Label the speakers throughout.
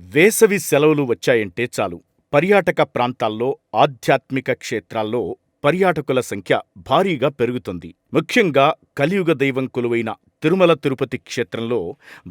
Speaker 1: వేసవి సెలవులు వచ్చాయంటే చాలు. పర్యాటక ప్రాంతాల్లో ఆధ్యాత్మిక క్షేత్రాల్లో పర్యాటకుల సంఖ్య భారీగా పెరుగుతుంది. ముఖ్యంగా కలియుగ దైవం కొలువైన తిరుమల తిరుపతి క్షేత్రంలో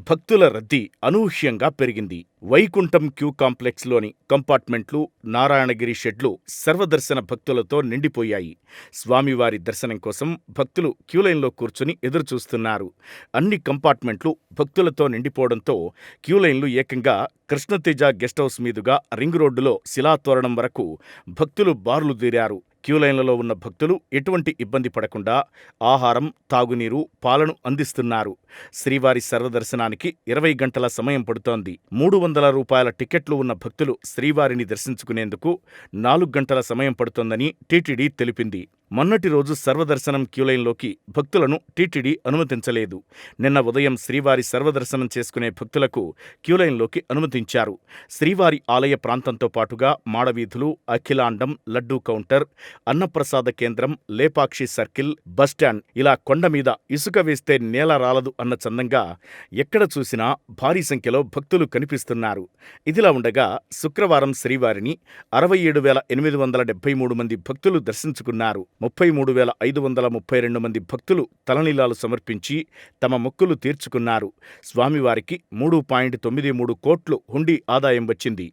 Speaker 1: భక్తుల రద్దీ అనూహ్యంగా పెరిగింది. వైకుంఠం క్యూ కాంప్లెక్స్లోని కంపార్ట్మెంట్లు నారాయణగిరి షెడ్లు సర్వదర్శన భక్తులతో నిండిపోయాయి. స్వామివారి దర్శనం కోసం భక్తులు క్యూలైన్లో కూర్చుని ఎదురుచూస్తున్నారు. అన్ని కంపార్ట్మెంట్లు భక్తులతో నిండిపోవడంతో క్యూలైన్లు ఏకంగా కృష్ణతేజ గెస్ట్ హౌస్ మీదుగా రింగ్ రోడ్డులో శిలాతోరణం వరకు భక్తులు క్యూ లైన్లలో ఉన్న భక్తులు ఎటువంటి ఇబ్బంది పడకుండా ఆహారం తాగునీరు పాలను అందిస్తున్నారు. శ్రీవారి సర్వదర్శనానికి ఇరవై గంటల సమయం పడుతోంది. మూడు వందల రూపాయల టికెట్లు ఉన్న భక్తులు శ్రీవారిని దర్శించుకునేందుకు నాలుగు గంటల సమయం పడుతోందని టీటీడీ తెలిపింది. మొన్నటి రోజు సర్వదర్శనం క్యూలైన్లోకి భక్తులను టీటీడీ అనుమతించలేదు. నిన్న ఉదయం శ్రీవారి సర్వదర్శనం చేసుకునే భక్తులకు క్యూలైన్లోకి అనుమతించారు. శ్రీవారి ఆలయ ప్రాంతంతో పాటుగా మాడవీధులు అఖిలాండం లడ్డూ కౌంటర్ అన్నప్రసాద కేంద్రం లేపాక్షి సర్కిల్ బస్టాండ్ ఇలా కొండ మీద ఇసుక వేస్తే నేల రాలదు అన్న చందంగా ఎక్కడ చూసినా భారీ సంఖ్యలో భక్తులు కనిపిస్తున్నారు. ఇదిలా ఉండగా శుక్రవారం శ్రీవారిని అరవై ఏడు వేల ఎనిమిది వందల డెబ్బై మూడు మంది భక్తులు దర్శించుకున్నారు. ముప్పై మూడు వేల ఐదు వందల ముప్పై రెండు మంది భక్తులు తలనీలాలు సమర్పించి తమ మొక్కులు తీర్చుకున్నారు. స్వామివారికి మూడు పాయింట్ తొమ్మిది మూడు కోట్లు హుండీ ఆదాయం వచ్చింది.